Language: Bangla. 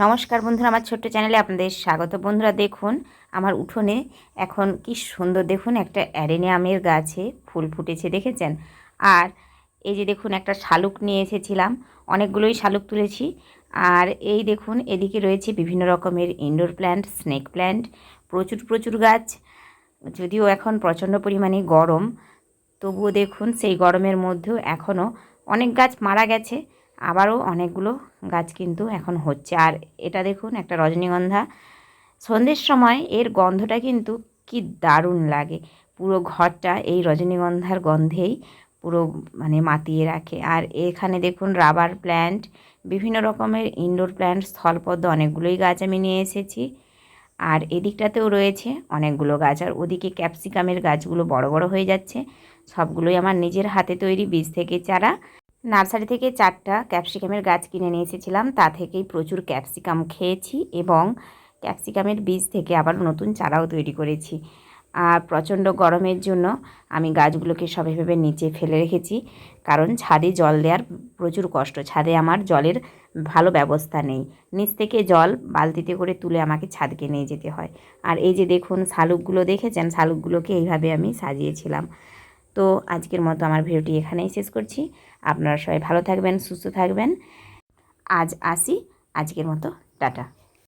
নমস্কার বন্ধুরা, আমার ছোট্ট চ্যানেলে আপনাদের স্বাগত। বন্ধুরা, দেখুন, আমার উঠোনে এখন কি সুন্দর, দেখুন, একটা অ্যারেনিয়ামের গাছে ফুল ফুটেছে, দেখেছেন? আর এই যে দেখুন, একটা শালুক নিয়ে এসেছিলাম, অনেকগুলোই শালুক তুলেছি। আর এই দেখুন, এদিকে রয়েছে বিভিন্ন রকমের ইনডোর প্ল্যান্ট স্নেক প্ল্যান্ট প্রচুর প্রচুর গাছ। যদিও এখন প্রচণ্ড পরিমাণে গরম, তবুও দেখুন, সেই গরমের মধ্যেও এখনও অনেক গাছ মারা গেছে। আবারও অনেকগুলো গাছ কিন্তু এখন হচ্ছে। আর এটা দেখুন, একটা রজনীগন্ধা। সন্ধ্যের সময় এর গন্ধটা কিন্তু কি দারুণ লাগে। পুরো ঘরটা এই রজনীগন্ধার গন্ধেই পুরো মানে মাতিয়ে রাখে। আর এখানে দেখুন, রাবার প্ল্যান্ট, বিভিন্ন রকমের ইনডোর প্ল্যান্ট, স্থলপদ্ম, অনেকগুলোই গাছ আমি নিয়ে এসেছি। আর এদিকটাতেও রয়েছে অনেকগুলো গাছ। আর ওদিকে ক্যাপসিকামের গাছগুলো বড় বড় হয়ে যাচ্ছে। সবগুলোই আমার নিজের হাতে তৈরি বীজ থেকে চারা। নার্সারি থেকে চারটা ক্যাপসিকামের গাছ কিনে নিয়ে এসেছিলাম। তা থেকেই প্রচুর ক্যাপসিকাম খেয়েছি এবং ক্যাপসিকামের বীজ থেকে আবার নতুন চারাও তৈরি করেছি। আর প্রচণ্ড গরমের জন্য আমি গাছগুলোকে সব এভাবে নিচে ফেলে রেখেছি। কারণ ছাদে জল দেওয়ার প্রচুর কষ্ট। ছাদে আমার জলের ভালো ব্যবস্থা নেই। নিচ থেকে জল বালতিতে করে তুলে আমাকে ছাদকে নিয়ে যেতে হয়। আর এই যে দেখুন শালুকগুলো দেখেছেন? শালুকগুলোকে এইভাবে আমি সাজিয়েছিলাম। তো আজকের মতো আমার ভিডিওটি এখানেই শেষ করছি। আপনারা সবাই ভালো থাকবেন, সুস্থ থাকবেন। আজ আসি। আজকের মতো, টাটা।